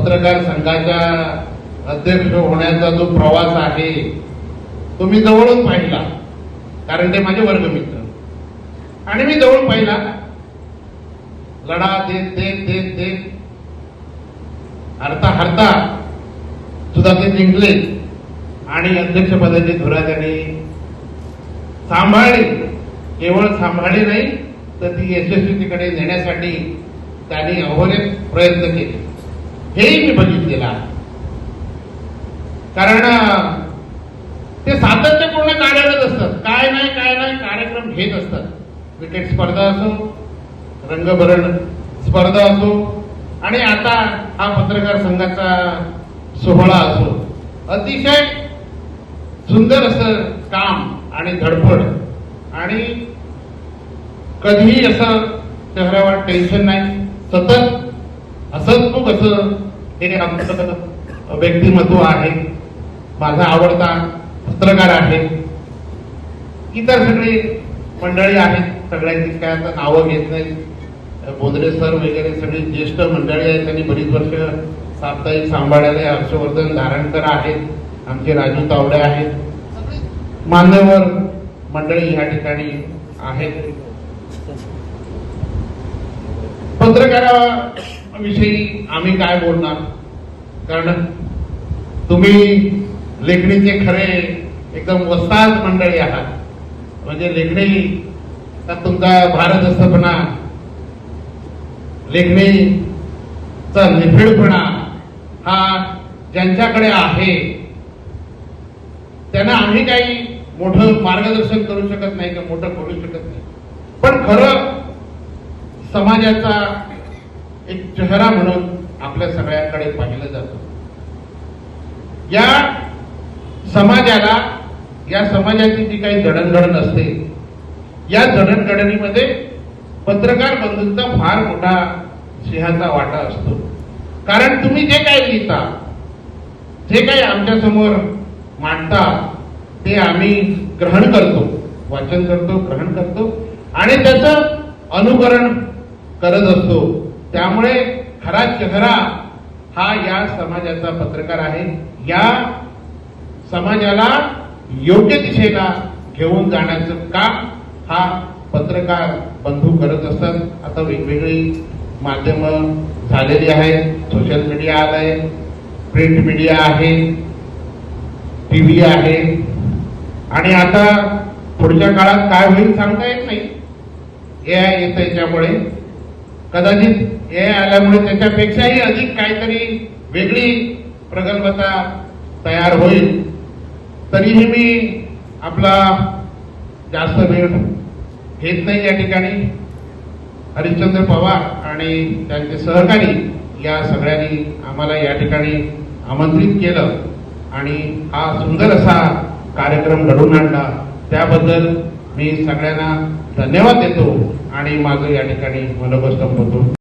पत्रकार संघाच्या अध्यक्ष होण्याचा जो प्रवास आहे तो मी जवळून पाहिला कारण ते माझे वर्गमित्र. आणि मी जवळ पाहिला लढा देत देत देत देत हरता हरता सुद्धा ते जिंकले. आणि अध्यक्षपदाची धुरा त्यांनी सांभाळली. केवळ सांभाळली नाही तर ती यशस्वीतेकडे नेण्यासाठी त्यांनी अहोरे प्रयत्न केले. हेही मी बघितलेलं आहे. कारण ते सातत्यपूर्ण कार्यरत असतात काय नाही काय नाही कार्यक्रम घेत असतात. क्रिकेट स्पर्धा असो रंगभरण स्पर्धा असो आणि आता हा पत्रकार संघाचा सोहळा असो. अतिशय सुंदर असं काम आणि धडपड. आणि कधीही असं चेहऱ्यावर टेन्शन नाही. सतत हसतमुख असं हे आमचं व्यक्तिमत्व आहे. माझा आवडता पत्रकार आहे. इतर सगळे मंडळी आहेत. सगळ्यांची काय आता नावं घेत नाही बोंद्रे सर वगैरे सगळी ज्येष्ठ मंडळी आहेत. त्यांनी बरीच वर्ष साप्ताहिक सांभाळलेले हर्षवर्धन धारणकर आहेत. आमचे राजू तावडे आहेत. मान्यवर मंडळी ह्या ठिकाणी आहेत. पत्रकाराविषयी आम्ही काय बोलणार? कारण तुम्ही लेखणीचे खरे एकदम वस्ताद मंडळी आहात. म्हणजे लेखणी तुमचा भारत असतपणा लेखणीचा निफिडपणा हा ज्यांच्याकडे आहे त्यांना आम्ही काही मोठं मार्गदर्शन करू शकत नाही का मोठं बोलू शकत नाही. पण खरं समाजाचा एक चेहरा म्हणून आपल्या सगळ्यांकडे पाहिलं जातं. या समाजाला या समाजाची जी काही जडणघडण असते या जडणघडणीमध्ये पत्रकार बंधूंचा फार मोठा सिंहाचा वाटा असतो. कारण तुम्ही जे काही लिहिता जे काही आमच्यासमोर मांडता ते आम्ही ग्रहण करतो वाचन करतो ग्रहण करतो. आणि त्याचं अनुकरण करत असतो. त्यामुळे खरा चेहरा हा या समाजाचा पत्रकार आहे. या समाजाला योग्य दिशेला घेऊन जाण्याचं काम हा पत्रकार बंधू करत असतात. आता वेगवेगळी माध्यम झालेली आहेत. सोशल मीडिया आलाय प्रिंट मीडिया आहे टीव्ही आहे. आणि आता पुढच्या काळात काय होईल सांगता येत नाही. ए आय येतं याच्यामुळे कदाचित हे आल्यामुळे त्याच्यापेक्षाही अधिक काहीतरी वेगळी प्रगल्भता तयार होईल. तरीही मी आपला जास्त वेळ घेत नाही या ठिकाणी. हरिश्चंद्र पवार आणि त्यांचे सहकारी या सगळ्यांनी आम्हाला या ठिकाणी आमंत्रित केलं आणि हा सुंदर असा कार्यक्रम घडवून आणला. त्याबद्दल मी सगळ्यांना धन्यवाद देतो आणि माझं या ठिकाणी मनोगत संपवतो.